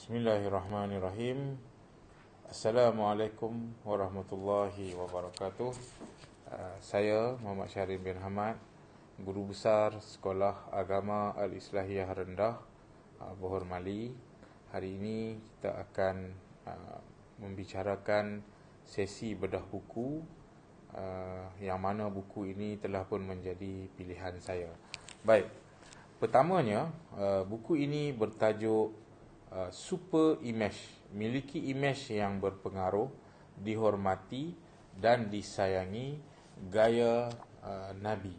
Bismillahirrahmanirrahim. Assalamualaikum warahmatullahi wabarakatuh. Uh, saya Muhammad Syarif bin Hamad, Guru Besar Sekolah Agama Al-Islahiyah Rendah, uh, Bohor Mali. Hari ini kita akan uh, membicarakan sesi bedah buku yang mana buku ini telah pun menjadi pilihan saya. Baik, pertamanya buku ini bertajuk uh, Super Image miliki imej yang berpengaruh, dihormati dan disayangi gaya uh, Nabi.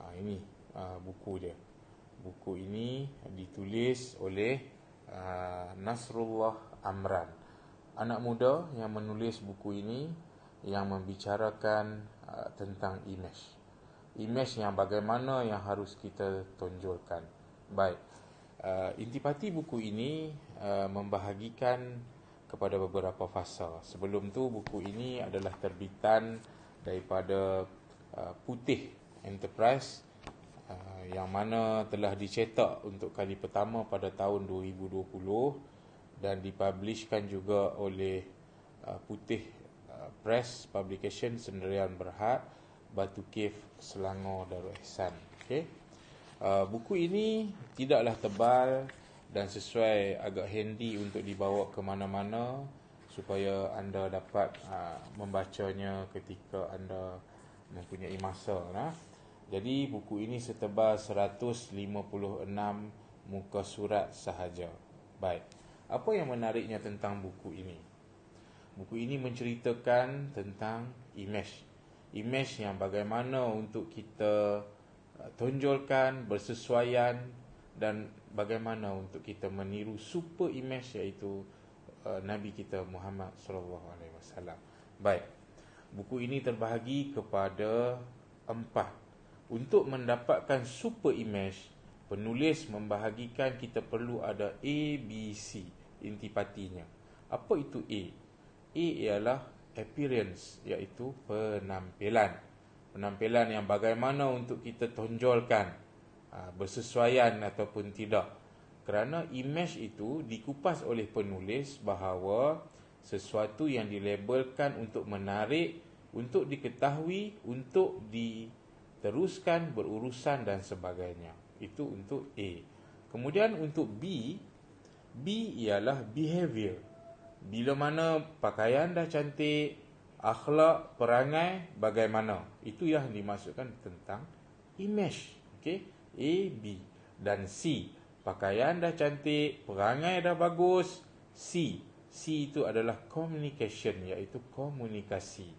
Uh, ini uh, buku dia. Buku ini ditulis oleh uh, Nasrullah Amran. Anak muda yang menulis buku ini yang membicarakan uh, tentang imej. Imej yang bagaimana yang harus kita tonjolkan. Baik. Uh, intipati buku ini uh, membahagikan kepada beberapa fasa. Sebelum tu buku ini adalah terbitan daripada uh, Putih Enterprise uh, yang mana telah dicetak untuk kali pertama pada tahun 2020 dan dipublishkan juga oleh uh, Putih uh, Press Publication Sendirian Berhad Batu Cave Selangor Darul Ihsan. Okey. Uh, buku ini tidaklah tebal dan sesuai agak handy untuk dibawa ke mana-mana supaya anda dapat uh, membacanya ketika anda mempunyai masa nah. Jadi buku ini setebal 156 muka surat sahaja. Baik. Apa yang menariknya tentang buku ini? Buku ini menceritakan tentang image. Image yang bagaimana untuk kita tonjolkan bersesuaian dan bagaimana untuk kita meniru super image iaitu uh, Nabi kita Muhammad sallallahu alaihi wasallam. Baik. Buku ini terbahagi kepada empat. Untuk mendapatkan super image, penulis membahagikan kita perlu ada A, B, C intipatinya. Apa itu A? A ialah appearance iaitu penampilan penampilan yang bagaimana untuk kita tonjolkan ha, bersesuaian ataupun tidak. Kerana image itu dikupas oleh penulis bahawa sesuatu yang dilabelkan untuk menarik untuk diketahui untuk diteruskan berurusan dan sebagainya. Itu untuk A. Kemudian untuk B B ialah behavior. Bila mana pakaian dah cantik akhlak perangai bagaimana? Itu yang dimaksudkan tentang image okey? A b dan c. Pakaian dah cantik perangai dah bagus. C. C itu adalah communication iaitu komunikasi.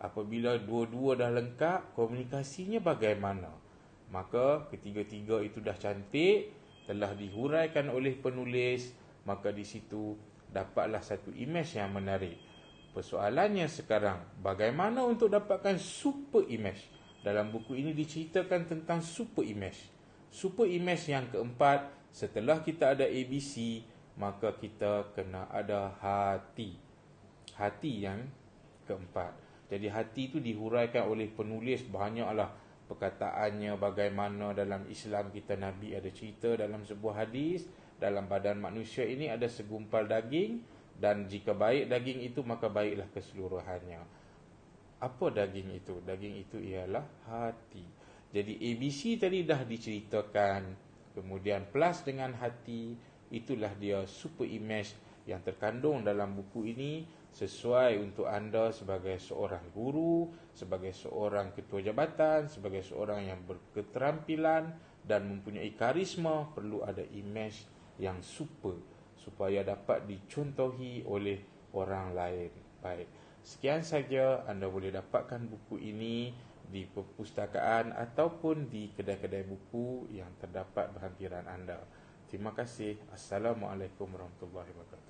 Apabila dua-dua dah lengkap komunikasinya bagaimana? Maka ketiga-tiga itu dah cantik telah dihuraikan oleh penulis maka di situ dapatlah satu image yang menarik Persoalannya sekarang, bagaimana untuk dapatkan super image? Dalam buku ini diceritakan tentang super image. Super image yang keempat, setelah kita ada ABC, maka kita kena ada hati. Hati yang keempat. Jadi hati itu dihuraikan oleh penulis banyaklah perkataannya bagaimana dalam Islam kita Nabi ada cerita dalam sebuah hadis dalam badan manusia ini ada segumpal daging dan jika baik daging itu maka baiklah keseluruhannya. Apa daging itu? Daging itu ialah hati. Jadi ABC tadi dah diceritakan. Kemudian plus dengan hati itulah dia super image yang terkandung dalam buku ini sesuai untuk anda sebagai seorang guru, sebagai seorang ketua jabatan, sebagai seorang yang berketerampilan dan mempunyai karisma perlu ada image yang super supaya dapat dicontohi oleh orang lain. Baik. Sekian saja anda boleh dapatkan buku ini di perpustakaan ataupun di kedai-kedai buku yang terdapat berhampiran anda. Terima kasih. Assalamualaikum warahmatullahi wabarakatuh.